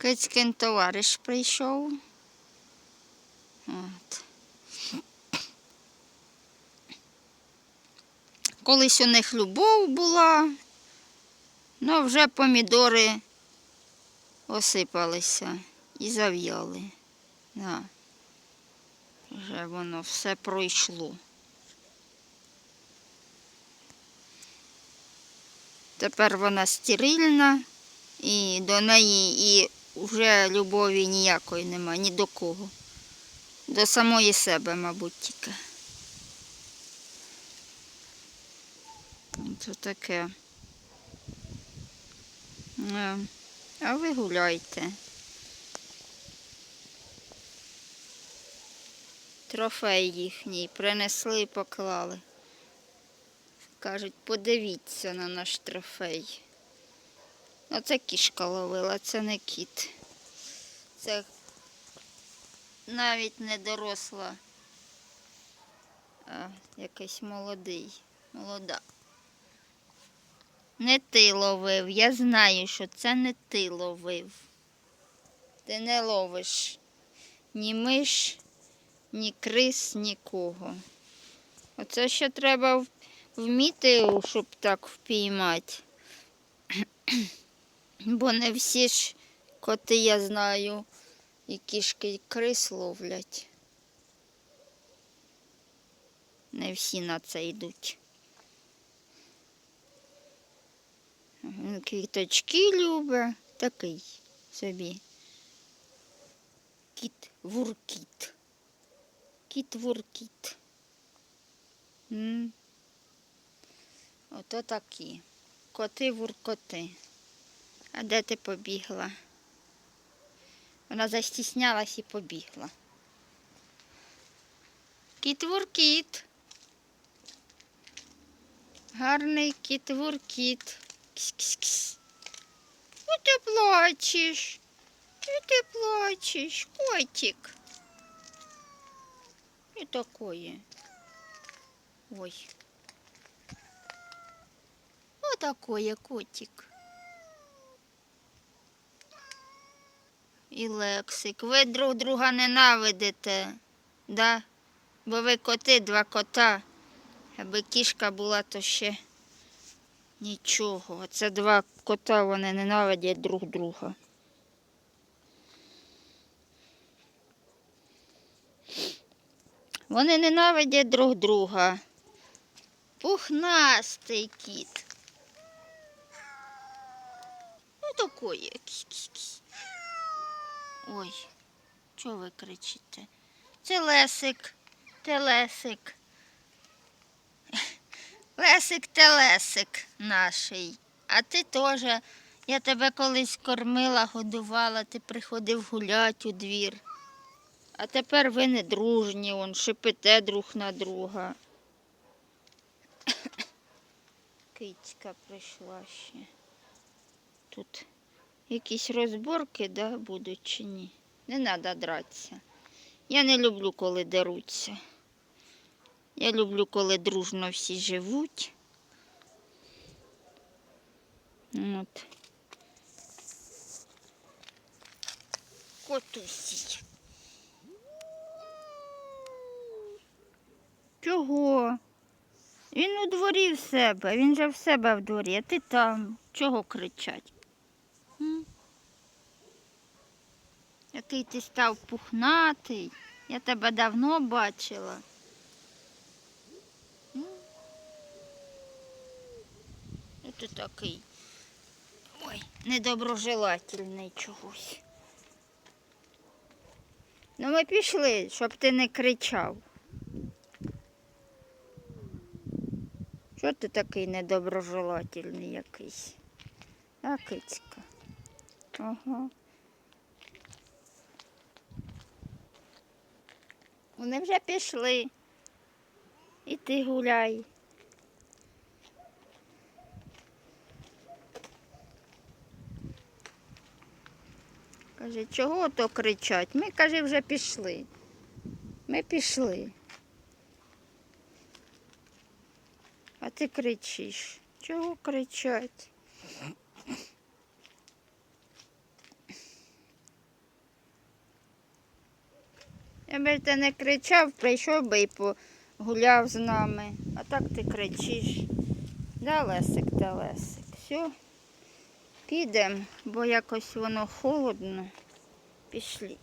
Кицькин товариш прийшов. От. Колись у них любов була, ну вже помідори осипалися і зав'яли. Да. Вже воно все пройшло. Тепер вона стерильна і до неї і вже любові ніякої нема, ні до кого. До самої себе, мабуть, тільки. Це таке. Е, А ви гуляйте. Трофей їхній принесли і поклали. Кажуть, подивіться на наш трофей. Оце кішка ловила, це не кіт. Це навіть не доросла, а якийсь молодий, молода. Не ти ловив. Я знаю, що це не ти ловив. Ти не ловиш ні миш, ні крис, нікого. Оце ще треба вміти, щоб так впіймати. Бо не всі ж коти, я знаю, і кішки, і крис ловлять. Не всі на це йдуть. Він Квіточки любить, такий собі. Кіт вуркіт. Кіт вуркіт. Ото такі. Коти вуркоти. А де ти побігла? Вона застіснялась і побігла. Кіт вуркіт. Гарний кіт вуркіт. Кс-кс-кс. Ну ти плачеш. Ну ти плачеш, котик. І такое. Ой. Отакое котик. І Лексик. Ви друг друга ненавидите, да? Бо ви коти, два кота. Аби кішка була, то ще нічого. Це два кота, вони ненавидять друг друга. Вони ненавидять друг друга. Пухнастий кіт. Ну такое. Ой, чого ви кричите? Це Лесик, Телесик. Лесик Телесик наший. А ти теж. Я тебе колись кормила, годувала, ти приходив гулять у двір. А тепер ви не дружні, он шипите друг на друга. Кицька прийшла ще. Тут якісь розборки, да, будуть чи ні. Не треба дратися. Я не люблю, коли деруться. Я люблю, коли дружно всі живуть. От. Котусій. Чого? Він у дворі в себе, він же в себе в дворі, а ти там. Чого кричать? Який ти став пухнатий. Я тебе давно бачила. І ти такий. Ой, недоброжелательний чогось. Ну ми пішли, щоб ти не кричав. Що ти такий недоброжелательний якийсь? А, кицька. Ага. Вони вже пішли. І ти гуляй. Каже, чого то кричать? Ми, каже, вже пішли. Ми пішли. А ти кричиш. Чого кричать? Якби ти не кричав, прийшов би і погуляв з нами. А так ти кричиш. Да, Лесик, да, Лесик. Все. Підемо, бо якось воно холодно. Пішли.